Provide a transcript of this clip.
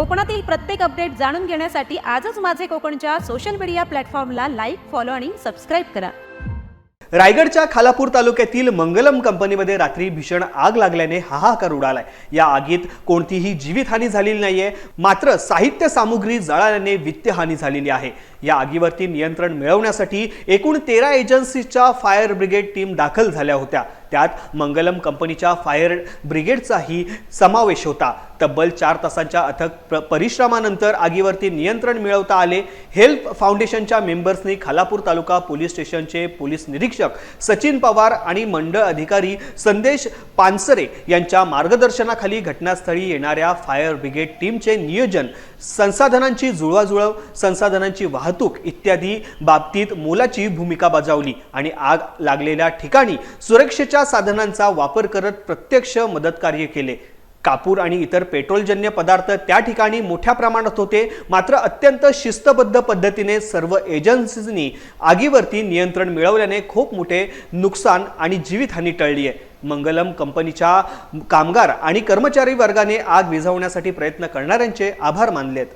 कोकणातील प्रत्येक अपडेट जाणून घेण्यासाठी आजच माझे कोकणच्या सोशल मीडिया प्लॅटफॉर्मला लाईक फॉलो आणि सबस्क्राईब करा. रायगडच्या खालापूर तालुक्यातील मंगलम कंपनीमध्ये रात्री भीषण आग लागल्याने हाहाकार उडालाय. या आगीत कोणतीही जीवितहानी झालेली नाहीये मात्र साहित्य सामुग्री जळाल्याने वित्तहानी झालेली आहे. या आगीवरती नियंत्रण मिळवण्यासाठी एकूण तेरा एजन्सीच्या फायर ब्रिगेड टीम दाखल झाल्या होत्या. त्यात मंगलम कंपनीच्या फायर ब्रिगेडचाही समावेश होता. तब्बल चार तासांच्या अथक प्र परिश्रमानंतर आगीवरती नियंत्रण मिळवता आले. हेल्प फाउंडेशनच्या मेंबर्सनी खालापूर तालुका पोलीस स्टेशनचे पोलीस निरीक्षक सचिन पवार आणि मंडळ अधिकारी संदेश पानसरे यांच्या मार्गदर्शनाखाली घटनास्थळी येणाऱ्या फायर ब्रिगेड टीमचे नियोजन संसाधनांची जुळवाजुळव संसाधनांची वाहतूक इत्यादी बाबतीत मोलाची भूमिका बजावली आणि आग लागलेल्या ठिकाणी सुरक्षेच्या चोरीच्या साधनांचा वापर करत प्रत्यक्ष मदतकार्य केले. कापूर आणि इतर पेट्रोलजन्य पदार्थ त्या ठिकाणी मोठ्या प्रमाणात होते. मात्र अत्यंत शिस्तबद्ध पद्धतीने सर्व एजन्सीजनी आगीवरती नियंत्रण मिळवल्याने खूप मोठे नुकसान आणि जीवितहानी टळली आहे. मंगलम कंपनीच्या कामगार आणि कर्मचारी वर्गाने आग विझवण्यासाठी प्रयत्न करणाऱ्यांचे आभार मानलेत.